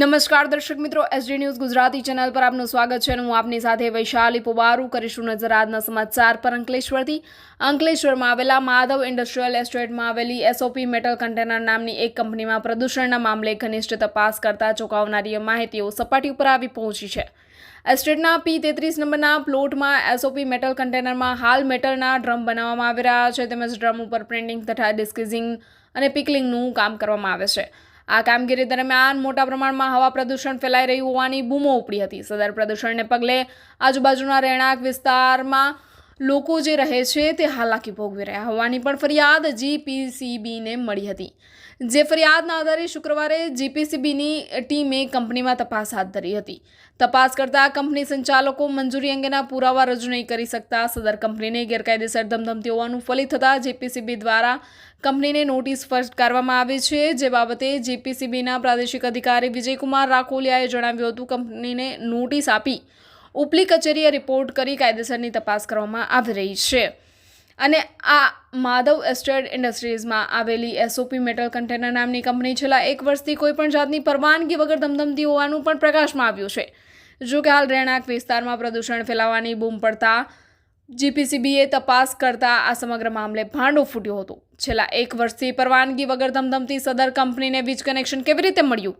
નમસ્કાર દર્શક મિત્રો એસડી ન્યૂઝ ગુજરાતી ચેનલ પર આપનું સ્વાગત છે અને હું આપની સાથે વૈશાલી પોબારુ કરીશું નજર આજના સમાચાર પર અંકલેશ્વરથી. અંકલેશ્વરમાં આવેલા માધવ ઇન્ડસ્ટ્રીયલ એસ્ટેટમાં આવેલી એસઓપી મેટલ કન્ટેનર નામની એક કંપનીમાં પ્રદૂષણના મામલે ઘનિષ્ઠ તપાસ કરતા ચોંકાવનારી માહિતીઓ સપાટી ઉપર આવી પહોંચી છે. એસ્ટેટના પી તેત્રીસ નંબરના પ્લોટમાં એસઓપી મેટલ કન્ટેનરમાં હાલ મેટલના ડ્રમ બનાવવામાં આવી રહ્યા છે, તેમજ ડ્રમ ઉપર પ્રિન્ટિંગ તથા ડિસ્કિઝિંગ અને પિકલિંગનું કામ કરવામાં આવે છે. આ કામગીરી દરમિયાન મોટા પ્રમાણમાં હવા પ્રદૂષણ ફેલાઈ રહ્યું હોવાની બૂમો ઉપડી હતી. સદર પ્રદૂષણને પગલે આજુબાજુના રહેણાંક વિસ્તારમાં લોકો જે રહે છે તે હાલાકી ભોગવી રહ્યા હોવાની પણ ફરિયાદ જીપીસીબીને મળી હતી. જે ફરિયાદના આધારે શુક્રવારે જીપીસીબીની ટીમે કંપનીમાં તપાસ હાથ ધરી હતી. તપાસ કરતા કંપની સંચાલકો મંજૂરી અંગેના પુરાવા રજૂ નહીં કરી શકતા સદર કંપનીને ગેરકાયદેસર ધમધમતી હોવાનું ફલિત થતાં જીપીસીબી દ્વારા કંપનીને નોટિસ ફટકારવામાં આવી છે. જે બાબતે જીપીસીબીના પ્રાદેશિક અધિકારી વિજયકુમાર રાખોલિયાએ જણાવ્યું હતું, કંપનીને નોટિસ આપી ઉપલી કચેરીએ રિપોર્ટ કરી કાયદેસરની તપાસ કરવામાં આવી રહી છે. અને આ માધવ એસ્ટેટ ઇન્ડસ્ટ્રીઝમાં આવેલી એસઓપી મેટલ કન્ટેનર નામની કંપની છેલ્લા એક વર્ષથી કોઈપણ જાતની પરવાનગી વગર ધમધમતી હોવાનું પણ પ્રકાશમાં આવ્યું છે. જો કે હાલ રહેણાંક વિસ્તારમાં પ્રદૂષણ ફેલાવવાની બૂમ પડતા જીપીસીબીએ તપાસ કરતા આ સમગ્ર મામલે ભાંડો ફૂટ્યો હતો. છેલ્લા એક વર્ષથી પરવાનગી વગર ધમધમતી સદર કંપનીને વીજ કનેક્શન કેવી રીતે મળ્યું?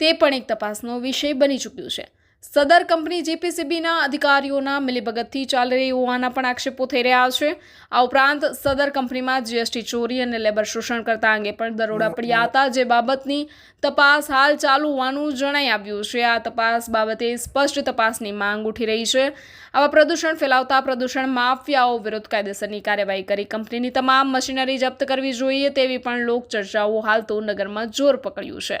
તે પણ એક તપાસનો વિષય બની ચૂક્યું છે. સદર કંપની જેપીસીબીના અધિકારીઓના મિલીભગતથી ચાલી રહી હોવાના પણ આક્ષેપો થઈ રહ્યા છે. આ ઉપરાંત સદર કંપનીમાં જીએસટી ચોરી અને લેબર શોષણ કરતા અંગે પણ દરોડા પડ્યા હતા જે બાબતની તપાસ હાલ ચાલુ હોવાનું જણાઈ આવ્યું છે. આ તપાસ બાબતે સ્પષ્ટ તપાસની માંગ ઉઠી રહી છે. આવા પ્રદૂષણ ફેલાવતા પ્રદૂષણ માફિયાઓ વિરુદ્ધ કાયદેસરની કાર્યવાહી કરી કંપનીની તમામ મશીનરી જપ્ત કરવી જોઈએ તેવી પણ લોકચર્ચાઓ હાલ તો નગરમાં જોર પકડ્યું છે.